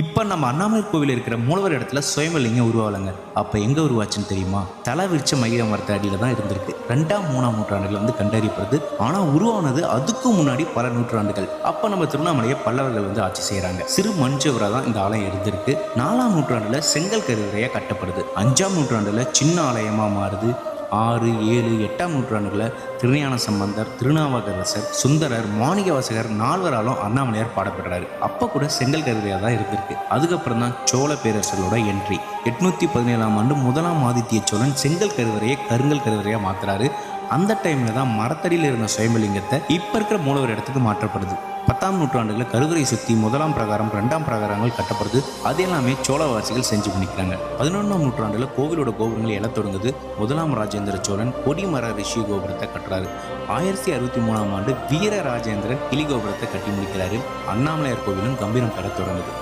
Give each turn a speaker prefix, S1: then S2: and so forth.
S1: இப்போ நம்ம அண்ணாமலை கோவில் இருக்கிற மூலவர் இடத்துல சுயம்பலிங்கம் உருவாகலைங்க. அப்போ எங்கே உருவாச்சுன்னு தெரியுமா? தலை விரிச்ச மகிழ மரத்த அடியில் தான் இருந்திருக்கு. ரெண்டாம் மூணாம் நூற்றாண்டுகள் வந்து கண்டறியப்படுது. ஆனால் உருவானது அதுக்கும் முன்னாடி பல நூற்றாண்டுகள். அப்போ நம்ம திருவண்ணாமலையை பல்லவர்கள் வந்து ஆட்சி செய்கிறாங்க சிறு மஞ்சவராக தான் இந்த ஆலயம் இருந்திருக்கு. நாலாம் நூற்றாண்டில் செங்கல் கருவறையாக கட்டப்படுது. அஞ்சாம் நூற்றாண்டில் சின்ன ஆலயமாக மாறுது. ஆறு ஏழு எட்டாம் நூற்றாண்டுகளில் திருஞான சம்பந்தர் திருநாவுக்கரசர் சுந்தரர் மாணிக்கவாசகர் நால்வராலும் அண்ணாமலையார் பாடப்படுறாரு அப்போ கூட செங்கல் கருவியாக தான் இருந்திருக்கு. அதுக்கப்புறம் தான் சோழ பேரரசர்களோட என்ட்ரி எட்நூற்றி பதினேழாம் ஆண்டு முதலாம் ஆதித்ய சோழன் செங்கல் கருவறையை கருங்கல் கருவறையாக மாற்றுறாரு அந்த டைமில் தான் மரத்தடியில் இருந்த சுயம்பலிங்கத்தை இப்போ இருக்கிற மூலவர் இடத்துக்கு மாற்றப்படுது. பத்தாம் நூற்றாண்டுகளில் கருதுரை சுற்றி முதலாம் பிரகாரம் ரெண்டாம் பிரகாரங்கள் கட்டப்படுது. அது எல்லாமே சோழவாசிகள் செஞ்சு பண்ணிக்கிறாங்க. பதினொன்றாம் நூற்றாண்டில் கோவிலோட கோபுரங்கள் எழத் தொடங்குது. முதலாம் ராஜேந்திர சோழன் கொடிமர ரிஷி கோபுரத்தை கட்டுறாரு. ஆயிரத்தி அறுபத்தி மூணாம் ஆண்டு வீர ராஜேந்திரன் கிளி கோபுரத்தை கட்டி முடிக்கிறாரு. அண்ணாமலையார் கோவிலும் கம்பீரம் பெறத் தொடங்குது.